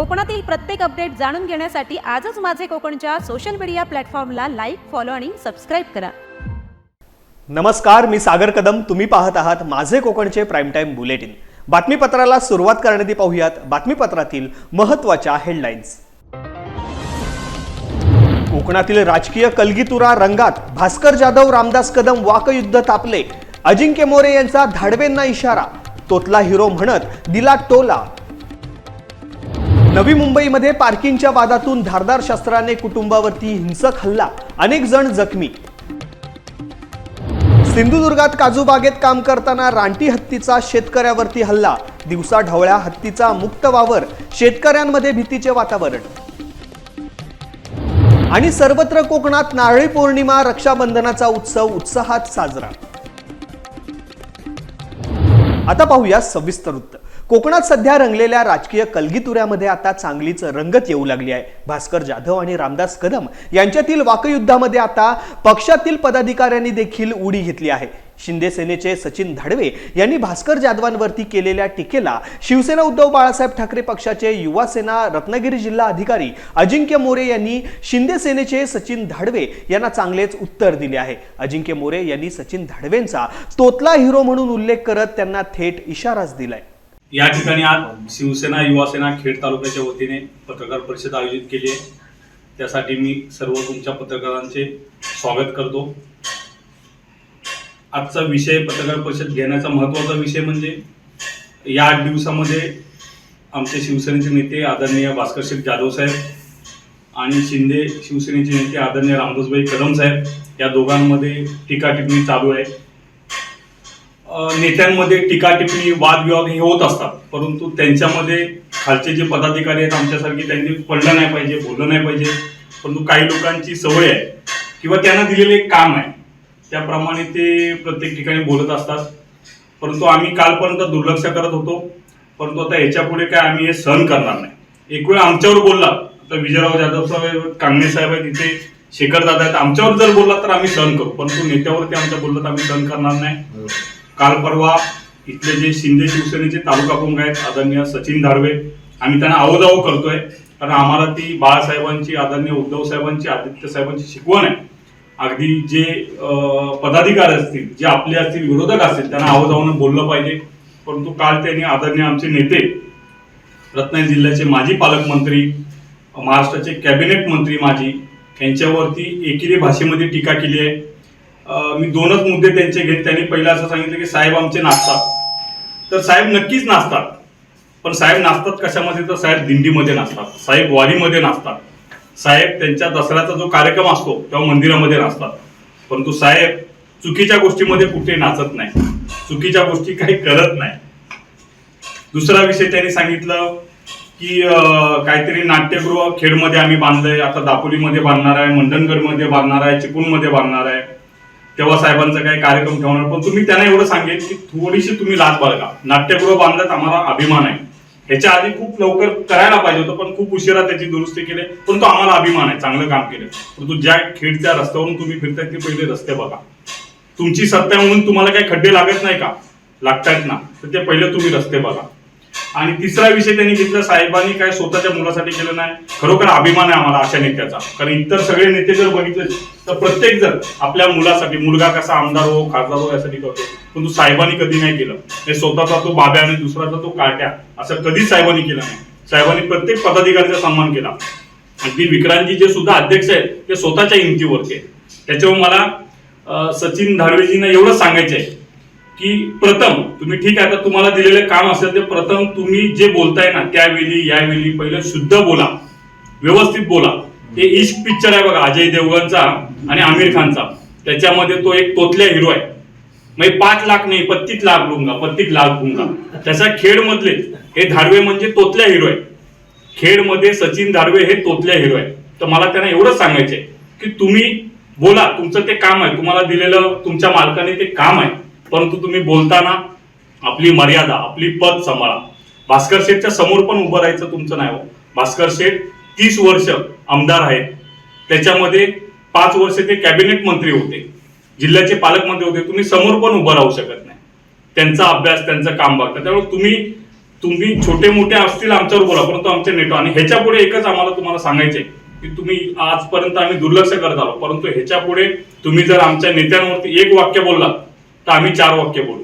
कोकणातील प्रत्येक अपडेट जाणून घेण्यासाठी आजच माझे कोकणच्या सोशल मीडिया प्लॅटफॉर्मला लाईक फॉलो आणि सबस्क्राईब करा. नमस्कार मी सागर कदम. तुम्ही पाहत आहात माझे कोकणचे प्राईम टाईम बुलेटिन बातमीपत्राला सुरुवात करण्याआधी पाहूयात बातमीपत्रातील महत्त्वाच्या हेडलाईन्स कोकणातील राजकीय कलगीतुरा रंगात भास्कर जाधव रामदास कदम वाकयुद्ध तापले. अजिंक्य मोरे यांचा धाडवेंना इशारा. तोतला हिरो म्हणत दिला टोला. नवी मुंबईमध्ये पार्किंगच्या वादातून धारदार शस्त्राने कुटुंबावरती हिंसक हल्ला अनेक जण जखमी. सिंधुदुर्गात काजूबागेत काम करताना रानटी हत्तीचा शेतकऱ्यावरती हल्ला दिवसा ढवळ्या हत्तीचा मुक्त वावर शेतकऱ्यांमध्ये भीतीचे वातावरण. आणि सर्वत्र कोकणात नारळी पौर्णिमा रक्षाबंधनाचा उत्सव उत्साहात साजरा. आता पाहूया सविस्तर उत्तर. कोकणात सध्या रंगलेल्या राजकीय कलगीतुऱ्यामध्ये आता चांगलीच रंगत येऊ लागली आहे. भास्कर जाधव आणि रामदास कदम यांच्यातील वाकयुद्धामध्ये आता पक्षातील पदाधिकाऱ्यांनी देखील उडी घेतली आहे. शिंदे सेनेचे सचिन धाडवे यांनी भास्कर जाधवांवरती केलेल्या टीकेला शिवसेना उद्धव बाळासाहेब ठाकरे पक्षाचे युवा सेना रत्नागिरी जिल्हा अधिकारी अजिंक्य मोरे यांनी शिंदे सेनेचे सचिन धाडवे यांना चांगलेच उत्तर दिले आहे. अजिंक्य मोरे यांनी सचिन धाडवेंचा तोतला हिरो म्हणून उल्लेख करत त्यांना थेट इशाराच दिलाय. या ठिकाणी आज शिवसेना युवासेना खेड तालुक्याच्या वतीने पत्रकार परिषद आयोजित केली आहे. त्यासाठी मी सर्व तुमच्या पत्रकारांचे स्वागत करतो. आजचा विषय पत्रकार परिषद घेण्याचा महत्त्वाचा विषय म्हणजे या आठ दिवसामध्ये आमचे शिवसेनेचे नेते आदरणीय भास्कर शेख जाधव साहेब आणि शिंदे शिवसेनेचे नेते आदरणीय रामदासभाई कदम साहेब या दोघांमध्ये टीका टिप्पणी चालू आहे. नेत्यांमध्ये टीका टिप्पणी वादविवाद हे होत असतात. परंतु त्यांच्यामध्ये खालचे जे पदाधिकारी आहेत आमच्यासारखे त्यांनी पडलं नाही पाहिजे बोललं नाही पाहिजे. परंतु काही लोकांची सवय आहे किंवा त्यांना दिलेले एक काम आहे. त्याप्रमाणे ते प्रत्येक ठिकाणी बोलत असतात. परंतु आम्ही कालपर्यंत दुर्लक्ष करत होतो. परंतु आता याच्यापुढे काय आम्ही हे सहन करणार नाही. एक वेळ आमच्यावर बोलला आता विजयराव जाधव साहेब कांगणे साहेब आहेत इथे शेखर दादा आहेत. आमच्यावर जर बोलला तर आम्ही सहन करू. परंतु नेत्यावरती आमच्या बोललं तर आम्ही सहन करणार नाही. काल परवा इथले जे शिंदे शिवसेनेचे तालुका प्रमुख आहेत आदरणीय सचिन धारवे आम्ही त्यांना आवजाव करतोय. कारण आम्हाला ती बाळासाहेबांची आदरणीय उद्धव साहेबांची आदित्य साहेबांची शिकवण आहे. अगदी जे पदाधिकारी असतील जे आपले असतील विरोधक असतील त्यांना आवजावून बोललं पाहिजे. परंतु काल त्यांनी आदरणीय आमचे नेते रत्नागिरी जिल्ह्याचे माजी पालकमंत्री महाराष्ट्राचे कॅबिनेट मंत्री माजी यांच्यावरती एकेरी भाषेमध्ये टीका केली आहे. मी दोनच मुद्दे त्यांचे घेत त्यांनी पहिला असं सांगितलं की साहेब आमचे नाचतात. तर साहेब नक्कीच नाचतात. पण साहेब नाचतात कशामध्ये? तर साहेब दिंडीमध्ये नाचतात. साहेब वारीमध्ये नाचतात. साहेब त्यांच्या दसऱ्याचा जो कार्यक्रम असतो तेव्हा मंदिरामध्ये नाचतात. परंतु साहेब चुकीच्या गोष्टीमध्ये कुठे नाचत नाही. चुकीच्या गोष्टी काही करत नाही. दुसरा विषय त्यांनी सांगितलं की काहीतरी नाट्यगृह खेडमध्ये आम्ही बांधलंय. आता दापोलीमध्ये बांधणार आहे मंडणगडमध्ये बांधणार आहे चिपळूणमध्ये बांधणार आहे. तेव्हा साहेबांचा काही कार्यक्रम ठेवणार. पण तुम्ही त्यांना एवढं सांगेल की थोडीशी तुम्ही लाच बाळगा. नाट्यगृह बांधल्यात आम्हाला अभिमान आहे. ह्याच्या आधी खूप लवकर करायला पाहिजे होतं पण खूप उशिरा त्याची दुरुस्ती केली. पण तो आम्हाला अभिमान आहे चांगलं काम केलं. परंतु ज्या खेडच्या रस्त्यावरून तुम्ही फिरताय ते पहिले रस्ते बघा. तुमची सत्ता म्हणून तुम्हाला काही खड्डे लागत नाही का? लागतायत ना. तर ते पहिले तुम्ही रस्ते बघा. आणि तिसरा विषय त्यांनी घेतला साहेबांनी काय स्वतःच्या मुलासाठी केलं नाही. खरोखर अभिमान आहे आम्हाला अशा नेत्याचा. कारण इतर सगळे नेते जर बघितले तर प्रत्येक जण आपल्या मुलासाठी मुलगा कसा आमदार हो खासदार हो यासाठी करतो. पण तो साहेबांनी कधी नाही केलं. हे स्वतःचा तो बाब्या आणि दुसऱ्याचा तो काट्या असं कधीच साहेबांनी केलं नाही. साहेबांनी प्रत्येक पदाधिकाऱ्याचा सन्मान केला. अगदी विक्रांतजी जे सुद्धा अध्यक्ष आहेत ते स्वतःच्या हिमतीवरती त्याच्यावर मला सचिन धारवेजींना एवढंच सांगायचं आहे की प्रथम तुम्ही ठीक आहे आता तुम्हाला दिलेलं काम असेल ते प्रथम तुम्ही जे बोलताय ना त्यावेळी यावेळी पहिलं शुद्ध बोला व्यवस्थित बोला. हे इश्क पिक्चर आहे बघा अजय देवगणचा आणि आमिर खानचा. त्याच्यामध्ये तो एक तोतल्या हिरो आहे. म्हणजे पाच लाख नाही पत्तीस लाख लुंगा पत्तीस लाख लुंगा त्याच्या खेड मधले हे धारवे म्हणजे तोतल्या हिरो आहे. खेडमध्ये सचिन धारवे हे तोतल्या हिरो आहे. तर मला त्यांना एवढंच सांगायचंय की तुम्ही बोला तुमचं ते काम आहे. तुम्हाला दिलेलं तुमच्या मालकाने ते काम आहे. परंतु तुम्ही बोलताना आपली मर्यादा आपली पद सांभाळा. भास्कर शेठच्या समोर पण उभं राहायचं तुमचं नाही हो. भास्कर शेठ तीस वर्ष आमदार आहेत. त्याच्यामध्ये पाच वर्ष ते कॅबिनेट मंत्री होते. जिल्ह्याचे पालकमंत्री होते. तुम्ही समोर पण उभं राहू शकत नाही. त्यांचा अभ्यास त्यांचं काम बघता. त्यामुळे तुम्ही तुम्ही छोटे मोठे असतील आमच्यावर बोला परंतु आमच्या नेटो आणि ह्याच्या पुढे एकच आम्हाला तुम्हाला सांगायचे की तुम्ही आजपर्यंत आम्ही दुर्लक्ष करत आलो. परंतु ह्याच्या पुढे तुम्ही जर आमच्या नेत्यांवरती एक वाक्य बोललात तर आम्ही चार वाक्य बोलू.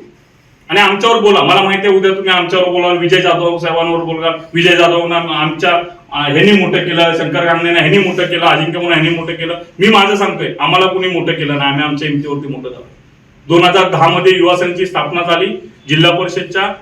आणि आमच्यावर बोला. मला माहिती आहे उद्या तुम्ही आमच्यावर बोलाल विजय जाधव साहेबांवर बोलाल. विजय जाधव आमच्या ह्यांनी मोठं केलं शंकर गांधीने ह्यांनी मोठं केलं अजिंक्य म्हणून ह्यांनी मोठं केलं. मी माझं सांगतोय आम्हाला कुणी मोठं केलं नाही. आम्ही आमच्या हिमतीवरती मोठं झालं. दोन हजार दहा मध्ये युवा स्थापना झाली. जिल्हा परिषदच्या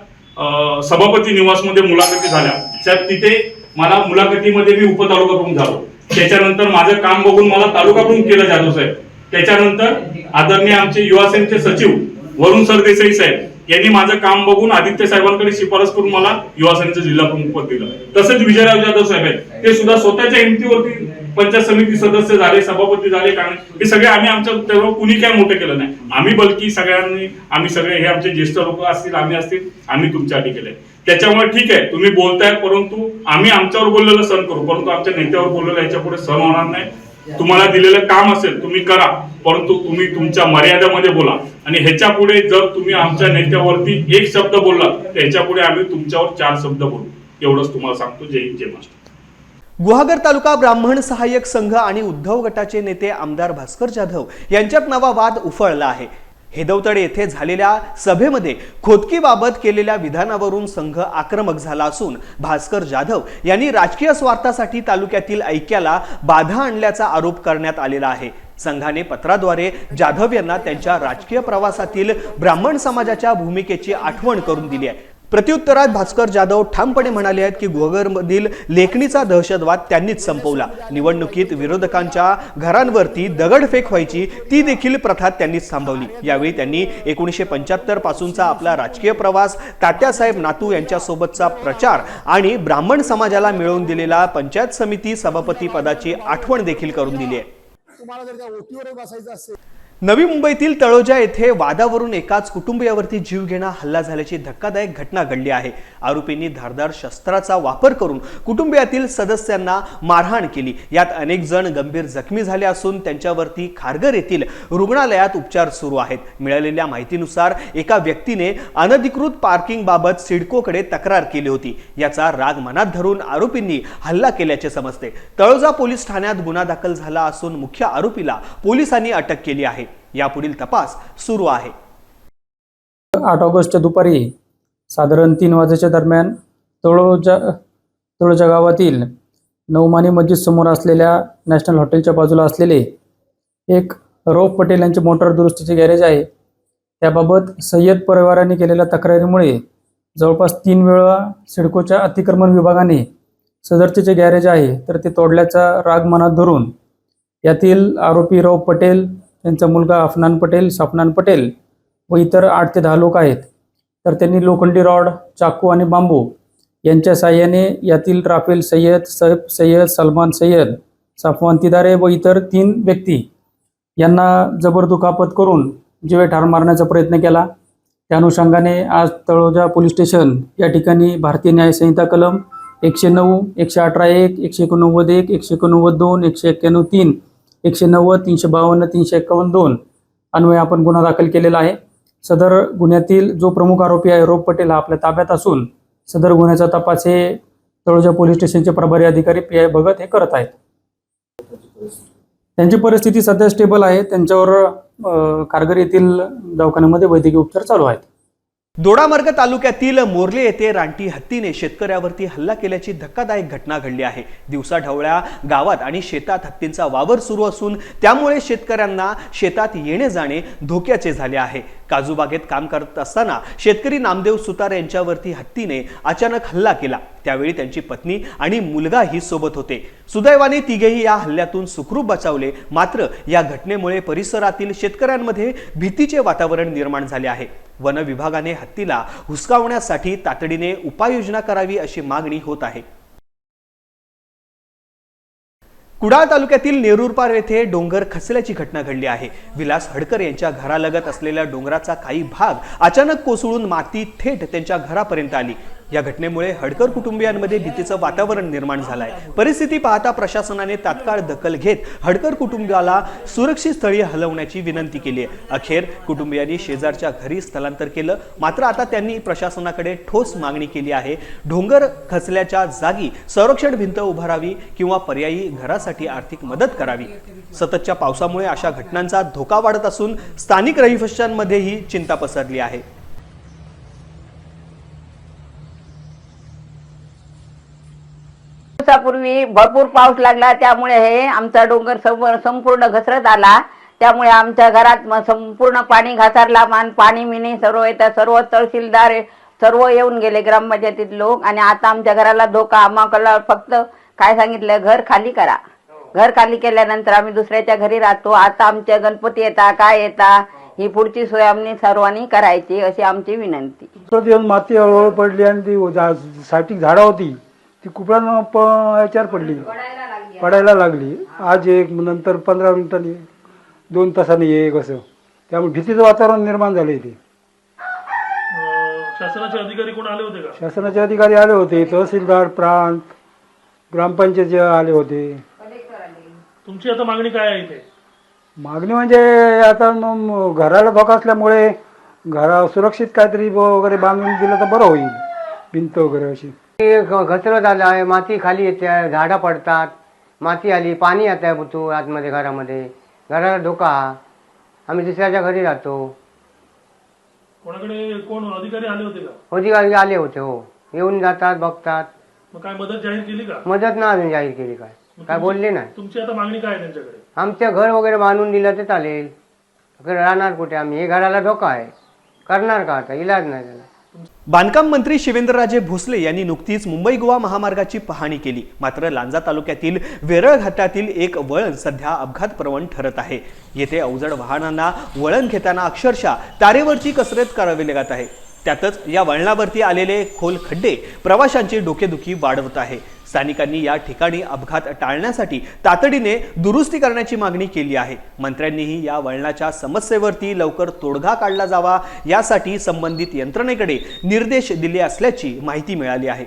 सभापती सभापती निवासमध्ये मुलाखती झाल्या. त्यात तिथे मला मुलाखतीमध्ये मी उपतालुका प्रमुख झालो. त्याच्यानंतर माझं काम बघून मला तालुका प्रमुख केलं जाधव साहेब. त्याच्यानंतर आदरणीय आमचे युवासेनचे सचिव वरुण सरदेसाई साहेब यांनी माझं काम बघून आदित्य साहेबांकडे शिफारस करून मला युवा सेनेचं जिल्हा प्रमुख पद दिलं. तसेच विजयराव जाधव साहेब आहेत. ते सुद्धा स्वतःच्या हिमतीवरती पंचायत समिती सदस्य झाले सभापती झाले कारण हे सगळे आम्ही आमच्या तेव्हा कुणी काय मोठं केलं नाही. आम्ही बलकी सगळ्यांनी आम्ही सगळे हे आमचे ज्येष्ठ लोक असतील आम्ही असतील आम्ही तुमच्यासाठी केले त्याच्यामुळे ठीक आहे तुम्ही बोलताय परंतु आम्ही आमच्यावर बोललेलं सण करू परंतु आमच्या नेत्यावर बोललेलं याच्यापुढे सण होणार नाही. तुम्हाला दिलेलं काम असेल तुम्ही करा परंतु तुम्ही तुमच्या मर्यादेमध्ये बोला. आणि ह्याच्या पुढे जर तुम्ही आमच्या नेत्यावरती एक शब्द बोलला तर ह्याच्या पुढे आम्ही तुमच्यावर चार शब्द बोलू. एवढंच तुम्हाला सांगतो. जय हिंद जय महाराष्ट्र. गुहागर तालुका ब्राह्मण सहाय्यक संघ आणि उद्धव गटाचे नेते आमदार भास्कर जाधव यांच्यात नवा वाद उफळला आहे. हेदवतडे येथे झालेल्या सभेमध्ये खोदकीबाबत केलेल्या विधानावरून संघ आक्रमक झाला असून भास्कर जाधव यांनी राजकीय स्वार्थासाठी तालुक्यातील ऐक्याला बाधा आणल्याचा आरोप करण्यात आलेला आहे. संघाने पत्राद्वारे जाधव यांना त्यांच्या राजकीय प्रवासातील ब्राह्मण समाजाच्या भूमिकेची आठवण करून दिली आहे. प्रत्युत्तरात भास्कर जाधव ठामपणे म्हणाले आहेत की गुहागरमधील लेखणीचा दहशतवाद त्यांनीच संपवला. निवडणुकीत विरोधकांच्या घरांवरती दगडफेक व्हायची ती देखील प्रथा त्यांनीच थांबवली. यावेळी त्यांनी एकोणीसशे पंच्याहत्तर पासूनचा आपला राजकीय प्रवास तात्यासाहेब नातू यांच्यासोबतचा प्रचार आणि ब्राह्मण समाजाला मिळवून दिलेला पंचायत समिती सभापती पदाची आठवण देखील करून दिली आहे. तुम्हाला जर त्या ओटीवर बसायचं असेल नवी मुंबईतील तळोजा येथे वादावरून एकाच कुटुंबियावरती जीव घेणा हल्ला झाल्याची धक्कादायक घटना घडली आहे. आरोपींनी धारदार शस्त्राचा वापर करून कुटुंबियातील सदस्यांना मारहाण केली. यात अनेक जण गंभीर जखमी झाले असून त्यांच्यावरती खारगर येथील रुग्णालयात उपचार सुरू आहेत. मिळालेल्या माहितीनुसार एका व्यक्तीने अनधिकृत पार्किंग बाबत सिडकोकडे तक्रार केली होती. याचा राग मनात धरून आरोपींनी हल्ला केल्याचे समजते. तळोजा पोलीस ठाण्यात गुन्हा दाखल झाला असून मुख्य आरोपीला पोलिसांनी अटक केली आहे. यापुढील तपास सुरू आहे. आठ ऑगस्टच्या दुपारी साधारण तीन वाजेच्या दरम्यान तळोजा तळोजा गावातील नवमानी मस्जिद समोर असलेल्या नॅशनल हॉटेलच्या बाजूला असलेले एक रौफ पटेल यांचे मोटार दुरुस्तीचे गॅरेज आहे. त्याबाबत सय्यद परिवाराने केलेल्या तक्रारीमुळे जवळपास तीन वेळा सिडकोच्या अतिक्रमण विभागाने सदरचे जे गॅरेज आहे तर ते तोडल्याचा राग मनात धरून यातील आरोपी रौफ पटेल त्यांचा मुलगा अफनान पटेल सफनान पटेल व इतर आठ ते दहा लोक आहेत. तर त्यांनी लोखंडी रॉड चाकू आणि बांबू यांच्या साह्याने यातील राफेल सय्यद सैफ सय्यद सलमान सय्यद सफवान तिदारे व इतर तीन व्यक्ती यांना जबर दुखापत करून जीवे ठार मारण्याचा प्रयत्न केला. त्या अनुषंगाने आज तळोजा पोलीस स्टेशन या ठिकाणी भारतीय न्यायसंहिता कलम एकशे नऊ एकशे अठरा एक एकशे एकोणनव्वद एक एकशे एकोणनव्वद दोन एकशे एक्क्याण्णव तीन एकशे नव्वद तीनशे बावन्न तीनशे एक्कावन्न दोन अन्वये आपण गुन्हा दाखल केलेला आहे. सदर गुन्ह्यातील जो प्रमुख आरोपी आहे रोप पटेल हा आपल्या ताब्यात असून सदर गुन्ह्याचा तपास हे तळोजा पोलीस स्टेशनचे प्रभारी अधिकारी पी आय भगत हे करत आहेत. त्यांची परिस्थिती सध्या स्टेबल आहे. त्यांच्यावर कारगर येथील दवाखान्यामध्ये वैद्यकीय उपचार चालू आहेत. दोडामार्ग तालुक्यातील मोर्ले येथे रानटी हत्तीने शेतकऱ्यावरती हल्ला केल्याची धक्कादायक घटना घडली आहे. दिवसा ढवळ्या गावात आणि शेतात हत्तींचा वावर सुरू असून त्यामुळे शेतकऱ्यांना शेतात येणे जाणे धोक्याचे झाले आहे. काजूबागेत काम करत असताना शेतकरी नामदेव सुतार यांच्यावरती हत्तीने अचानक हल्ला केला. त्यावेळी त्यांची पत्नी आणि मुलगाही सोबत होते. सुदैवाने तिघेही या हल्ल्यातून सुखरूप बचावले. मात्र या घटनेमुळे परिसरातील शेतकऱ्यांमध्ये भीतीचे वातावरण निर्माण झाले आहे. वन विभागाने हत्तीला हुसकावण्यासाठी तातडीने उपाययोजना करावी अशी मागणी होत आहे. कुडाळ तालुक्यातील नेरुरपार येथे डोंगर खचल्याची घटना घडली आहे. विलास हडकर यांच्या घरालगत असलेल्या डोंगराचा काही भाग अचानक कोसळून माती थेट त्यांच्या घरापर्यंत आली. या घटनेमुळे हडकर कुटुंबियांमध्ये भीतीचं वातावरण निर्माण झालंय. परिस्थिती पाहता प्रशासनाने तात्काळ दखल घेत हडकर कुटुंबाला सुरक्षित स्थळी हलवण्याची विनंती केली आहे. अखेर कुटुंबियांनी शेजारच्या घरी स्थलांतर केलं. मात्र आता त्यांनी प्रशासनाकडे ठोस मागणी केली आहे. ढोंगर खचल्याच्या जागी संरक्षण भिंत उभारावी किंवा पर्यायी घरासाठी आर्थिक मदत करावी. सततच्या पावसामुळे अशा घटनांचा धोका वाढत असून स्थानिक रहिवाशांमध्येही चिंता पसरली आहे. दिवसापूर्वी भरपूर पाऊस लागला त्यामुळे हे आमचा डोंगर संपूर्ण घसरत आला. त्यामुळे आमच्या घरात संपूर्ण पाणी घासारला मान पाणी मिनी सर्व येतात सर्व तहसीलदार सर्व येऊन गेले ग्रामपंचायतीत लोक. आणि आता आमच्या घराला धोका आम्हाला फक्त काय सांगितलं घर खाली करा. घर खाली केल्यानंतर आम्ही दुसऱ्याच्या घरी राहतो. आता आमच्या गणपती येता काय येता ही पुढची सोय आम्ही सर्वांनी करायची अशी आमची विनंती. माती हळूहळू पडली आणि ती साठी झाडं होती. ती कुपड्यानं प याच्यावर पडली. पडायला लागली. आज एक नंतर पंधरा मिनिटांनी दोन तासांनी एक असं. त्यामुळे भीतीचं वातावरण निर्माण झालं इथे. शासनाचे अधिकारी कोण आले होते का? शासनाचे अधिकारी आले होते. तहसीलदार प्रांत ग्रामपंचायतचे आले होते. तुमची आता मागणी काय आहे इथे? मागणी म्हणजे आता म- घराला धोका असल्यामुळे घरा सुरक्षित काहीतरी ब- वगैरे बांधून दिलं तर बरं होईल. भिंत वगैरे अशी. ते घसरत आलं आहे माती खाली येते झाडं पडतात माती आली पाणी येत आहे तू आतमध्ये घरामध्ये. घराला धोका आम्ही दुसऱ्याच्या घरी राहतो. कोणाकडे कोण अधिकारी आले होते का? अधिकारी आले होते हो. येऊन जातात बघतात. मग काय मदत जाहीर केली का? मदत ना अजून जाहीर केली काय. काय बोलले नाही. तुमची आता मागणी काय आहे त्यांच्याकडे? आमचं घर वगैरे बांधून दिलं तर चालेल. राहणार कुठे? आम्ही हे घराला धोका आहे. करणार का आता? इलाज नाही त्याला. बांधकाम मंत्री शिवेंद्रराजे भोसले यांनी नुकतीच मुंबई गोवा महामार्गाची पाहणी केली. मात्र लांजा तालुक्यातील वेरळ घाटातील एक वळण सध्या अपघात प्रवण ठरत आहे. येथे अवजड वाहनांना वळण घेताना अक्षरशः तारेवरची कसरत करावी लागत आहे. त्यातच या वळणावरती आलेले खोल खड्डे प्रवाशांची डोकेदुखी वाढवत आहे. स्थानिकांनी या ठिकाणी अपघात टाळण्यासाठी तातडीने दुरुस्ती करण्याची मागणी केली आहे. मंत्र्यांनीही या वळणाच्या समस्येवरती लवकर तोडगा काढला जावा यासाठी संबंधित यंत्रणेकडे निर्देश दिले असल्याची माहिती मिळाली आहे.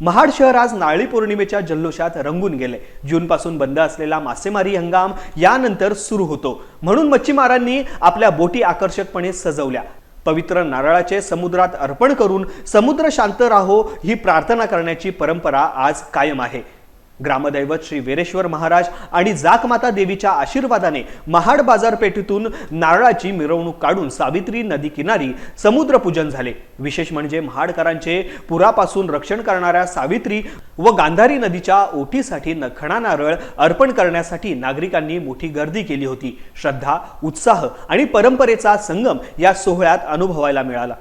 महाड शहर आज नारळी पौर्णिमेच्या जल्लोषात रंगून गेले. जूनपासून बंद असलेला मासेमारी हंगाम यानंतर सुरू होतो. म्हणून मच्छीमारांनी आपल्या बोटी आकर्षकपणे सजवल्या. पवित्र नारळाचे समुद्रात अर्पण करून समुद्र शांत राहो ही प्रार्थना करण्याची परंपरा आज कायम आहे. ग्रामदैवत श्री वीरेश्वर महाराज आणि जाकमाता देवीच्या आशीर्वादाने महाड बाजारपेठेतून नारळाची मिरवणूक काढून सावित्री नदी किनारी समुद्रपूजन झाले. विशेष म्हणजे महाडकरांचे पुरापासून रक्षण करणाऱ्या सावित्री व गांधारी नदीच्या ओटीसाठी नखणा नारळ अर्पण करण्यासाठी नागरिकांनी मोठी गर्दी केली होती. श्रद्धा उत्साह आणि परंपरेचा संगम या सोहळ्यात अनुभवायला मिळाला.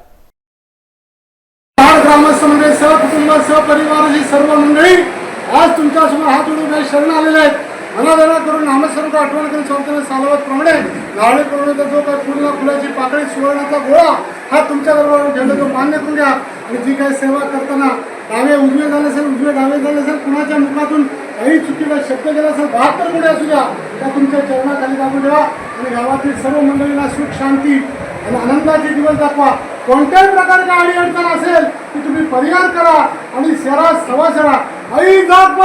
ग्रामस्थ म्हणजे सहकुटुंब सहपरिवार ही सर्व मंडळी आज तुमच्यासमोर हात जोडून काही शरण आलेले आहेत. अनादरा करून नामस्वरूप आठवण करून संस्थेने सालवत प्रमाणे नारळी जो काही पूर्ण फुलाची पाकळी सुवर्णाचा गोळा हा तुमच्या बरोबर ठेवला तो मान्य करून घ्या. आणि जी काही सेवा करताना डावे उजवे झाले असेल उजवे डावे झाले असेल कुणाच्या मुखातून काही चुकीला शब्द गेला असेल बहात्तर कोणी असू द्या. त्या तुमच्या चरणाखाली लागून ठेवा. आणि गावातील सर्व मंडळींना सुख शांती आणि आनंदाचे दिवस दाखवा. कोणत्याही प्रकारचा अडीअडचण असेल की तुम्ही परिहार करा आणि शरा सवा शरा आई जात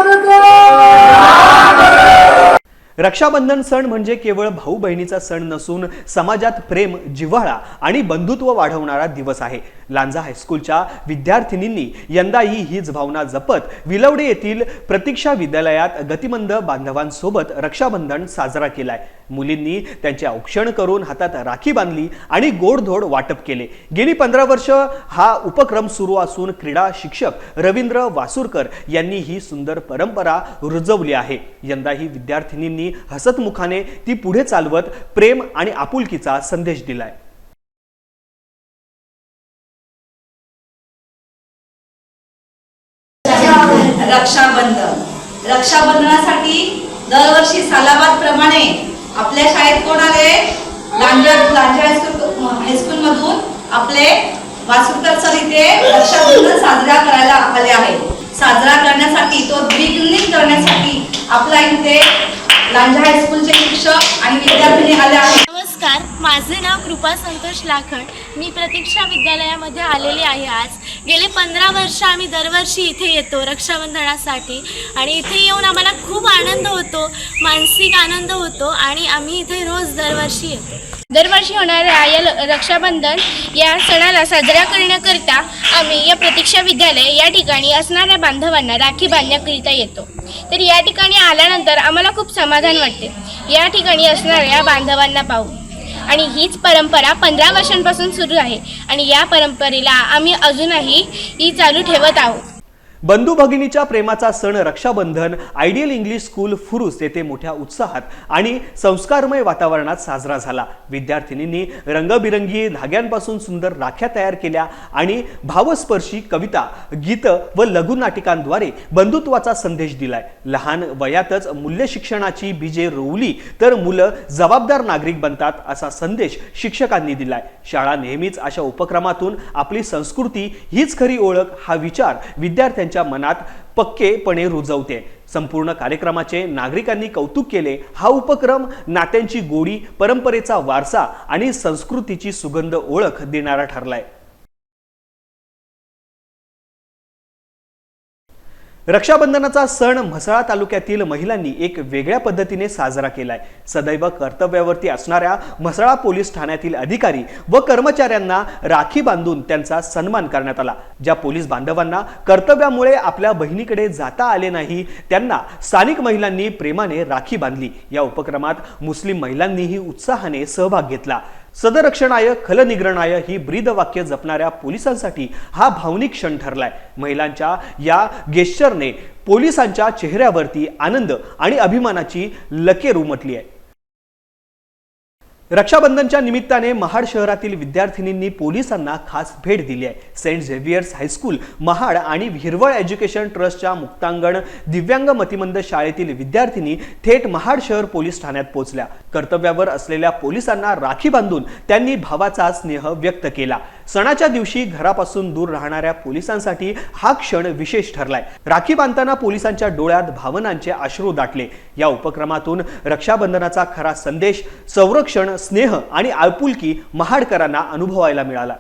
रक्षाबंधन सण म्हणजे केवळ भाऊ बहिणीचा सण नसून समाजात प्रेम जिव्हाळा आणि बंधुत्व वाढवणारा दिवस आहे. लांजा हायस्कूलच्या विद्यार्थिनींनी यंदाही हीच भावना जपत विलवडे येथील प्रतीक्षा विद्यालयात गतिमंद बांधवांसोबत रक्षाबंधन साजरा केलाय. मुलींनी त्यांचे औक्षण करून हातात राखी बांधली आणि गोडधोड वाटप केले. गेली पंधरा वर्ष हा उपक्रम सुरू असून क्रीडा शिक्षक रवींद्र वासूरकर यांनी ही सुंदर परंपरा रुजवली आहे. यंदा ही विद्यार्थिनींनी हसतमुखाने ती पुढे चालवत प्रेम आणि आपुलकीचा संदेश दिलाय. रक्षाबंधन. रक्षाबंधनासाठी दरवर्षी सालाबाद प्रमाणे आपल्या शाळेत कोण आले? लांजा लांजा हायस्कूल हायस्कूल मधून आपले वासुकर सर इथे रक्षाबंधन साजरा करायला आले आहे साजरा करण्यासाठी तो द्विगुणित करण्यासाठी आपला इथे लांजा हायस्कूलचे शिक्षक आणि विद्यार्थिनी आले आहेत. नमस्कार माझे नाव कृपा संतोष लाखण. मी प्रतीक्षा विद्यालयामध्ये आलेले आहे आज. गेले पंधरा वर्ष आम्ही दरवर्षी इथे येतो रक्षाबंधनासाठी. आणि इथे येऊन आम्हाला खूप आनंद होतो मानसिक आनंद होतो आणि आम्ही इथे रोज दरवर्षी येतो. दरवर्षी होणाऱ्या या रक्षाबंधन या सणाला साजरा करण्याकरिता आम्ही या प्रतीक्षा विद्यालय या ठिकाणी असणाऱ्या बांधवांना राखी बांधण्याकरिता येतो. तर या ठिकाणी आल्यानंतर आम्हाला खूप समाधान वाटते. या ठिकाणी असणाऱ्या बांधवांना पाहू आणि हीच परंपरा पंधरा वर्षांपासून सुरू आहे. आणि या परंपरेला आम्ही अजूनही ही चालू ठेवत आहोत. बंधू भगिनीच्या प्रेमाचा सण Raksha Bandhan ideal English school Phurus येथे मोठ्या उत्साहात आणि संस्कारमय वातावरणात साजरा झाला. विद्यार्थिनींनी रंगबिरंगी धाग्यांपासून सुंदर राख्या तयार केल्या आणि भावस्पर्शी कविता गीतं व लघुनाटिकांद्वारे बंधुत्वाचा संदेश दिलाय. लहान वयातच मूल्य शिक्षणाची बीजे रोवली तर मुलं जबाबदार नागरिक बनतात असा संदेश शिक्षकांनी दिलाय. शाळा नेहमीच अशा उपक्रमातून आपली संस्कृती हीच खरी ओळख हा विचार विद्यार्थ्यांच्या मनात पक्केपणे रुजवते. संपूर्ण कार्यक्रमाचे नागरिकांनी कौतुक केले. हा उपक्रम नात्यांची गोडी परंपरेचा वारसा आणि संस्कृतीची सुगंध ओळख देणारा ठरलाय. रक्षाबंधनाचा सण म्हसळा तालुक्यातील महिलांनी एक वेगळ्या पद्धतीने साजरा केलाय. सदैव कर्तव्यावरती असणाऱ्या म्हसळा पोलीस ठाण्यातील अधिकारी व कर्मचाऱ्यांना राखी बांधून त्यांचा सन्मान करण्यात आला. ज्या पोलीस बांधवांना कर्तव्यामुळे आपल्या बहिणीकडे जाता आले नाही त्यांना स्थानिक महिलांनी प्रेमाने राखी बांधली. या उपक्रमात मुस्लिम महिलांनीही उत्साहाने सहभाग घेतला. सदरक्षणाय खलनिग्रणाय ही ब्रीद वाक्य जपणाऱ्या पोलिसांसाठी हा भावनिक क्षण ठरलाय. महिलांच्या या गेस्चरने पोलिसांच्या चेहऱ्यावरती आनंद आणि अभिमानाची लकेर उमटली आहे. रक्षाबंधनच्या निमित्ताने महाड शहरातील विद्यार्थिनींनी पोलिसांना खास भेट दिली आहे. सेंट झेवियर्स हायस्कूल महाड आणि हिरवळ एज्युकेशन ट्रस्टच्या मुक्तांगण दिव्यांग मतिमंद शाळेतील विद्यार्थिनी थेट महाड शहर पोलीस ठाण्यात पोहोचल्या. कर्तव्यावर असलेल्या पोलिसांना राखी बांधून त्यांनी भावाचा स्नेह व्यक्त केला. सणाच्या दिवशी घरापासून दूर राहणाऱ्या पोलिसांसाठी हा क्षण विशेष ठरलाय. राखी बांधताना पोलिसांच्या डोळ्यात भावनांचे अश्रू दाटले. या उपक्रमातून रक्षाबंधनाचा खरा संदेश संरक्षण स्नेह आणि आपुलकी महाडकरांना अनुभवायला मिळाला.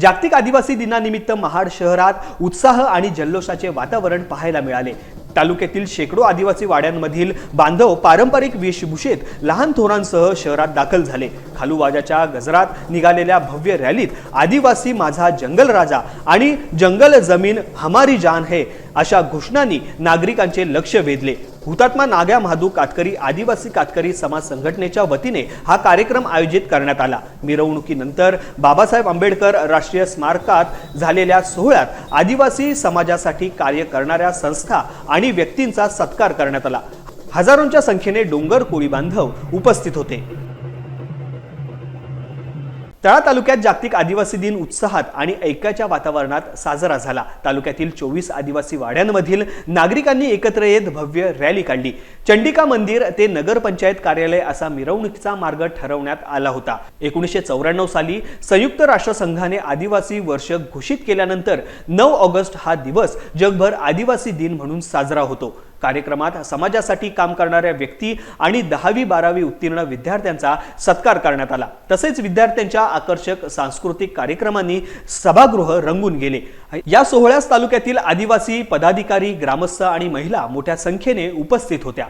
जागतिक आदिवासी दिनानिमित्त महाड शहरात उत्साह आणि जल्लोषाचे वातावरण पाहायला मिळाले. तालुक्यातील शेकडो आदिवासी वाड्यांमधील बांधव पारंपरिक वेशभूषेत लहान थोरांसह शहरात दाखल झाले. खालूवाजाच्या गजरात निघालेल्या भव्य रॅलीत आदिवासी माझा जंगल राजा आणि जंगल जमीन हमारी जान है अशा घोषणांनी नागरिकांचे लक्ष वेधले. हुतात्मा नाग्या महादू कातकरी आदिवासी कातकरी समाज संघटनेच्या वतीने हा कार्यक्रम आयोजित करण्यात आला. मिरवणुकीनंतर बाबासाहेब आंबेडकर राष्ट्रीय स्मारकात झालेल्या सोहळ्यात आदिवासी समाजासाठी कार्य करणाऱ्या संस्था आणि व्यक्तींचा सत्कार करण्यात आला. हजारोंच्या संख्येने डोंगर कोळी बांधव उपस्थित होते. तळा तालुक्यात जागतिक आदिवासी दिन उत्साहात आणि ऐक्याच्या वातावरणात साजरा झाला. तालुक्यातील चोवीस आदिवासी वाड्यांमधील नागरिकांनी एकत्र येत भव्य रॅली काढली. चंडिका मंदिर ते नगरपंचायत कार्यालय असा मिरवणुकीचा मार्ग ठरवण्यात आला होता. एकोणीसशे चौऱ्याण्णव साली संयुक्त राष्ट्रसंघाने आदिवासी वर्ष घोषित केल्यानंतर नऊ ऑगस्ट हा दिवस जगभर आदिवासी दिन म्हणून साजरा होतो. कार्यक्रमात समाजासाठी काम करणाऱ्या व्यक्ती आणि दहावी बारावी उत्तीर्ण विद्यार्थ्यांचा सत्कार करण्यात आला. तसेच विद्यार्थ्यांच्या आकर्षक सांस्कृतिक कार्यक्रमांनी सभागृह रंगून गेले. या सोहळ्यास तालुक्यातील आदिवासी पदाधिकारी ग्रामस्थ आणि महिला मोठ्या संख्येने उपस्थित होत्या.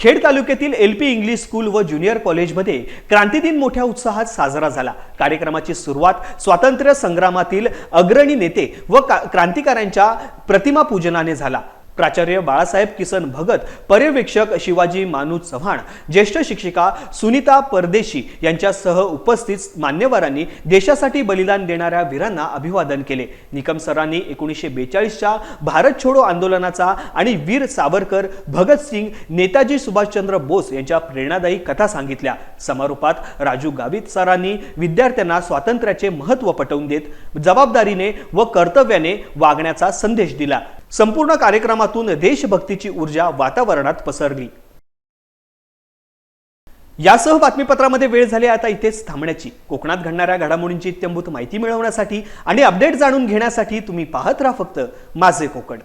खेड तालुक्यातील एल पी इंग्लिश स्कूल व ज्युनियर कॉलेजमध्ये क्रांतीदिन मोठ्या उत्साहात साजरा झाला. कार्यक्रमाची सुरुवात स्वातंत्र्य संग्रामातील अग्रणी नेते व का- क्रांतिकाऱ्यांच्या प्रतिमा पूजनाने झाला. प्राचार्य बाळासाहेब किसन भगत पर्यवेक्षक शिवाजी मानू चव्हाण ज्येष्ठ शिक्षिका सुनीता परदेशी यांच्यासह उपस्थित मान्यवरांनी देशासाठी बलिदान देणाऱ्या वीरांना अभिवादन केले. निकम सरांनी एकोणीसशे बेचाळीसच्या भारत छोडो आंदोलनाचा आणि वीर सावरकर भगतसिंग नेताजी सुभाषचंद्र बोस यांच्या प्रेरणादायी कथा सांगितल्या. समारोपात राजू गावित सरांनी विद्यार्थ्यांना स्वातंत्र्याचे महत्त्व पटवून देत जबाबदारीने व कर्तव्याने वागण्याचा संदेश दिला. संपूर्ण कार्यक्रमातून देशभक्तीची ऊर्जा वातावरणात पसरली. यासह बातमीपत्रामध्ये वेळ झाली आता इथेच थांबण्याची. कोकणात घडणाऱ्या घडामोडींची इत्यंभूत माहिती मिळवण्यासाठी आणि अपडेट जाणून घेण्यासाठी तुम्ही पाहत राहा फक्त माझे कोकण.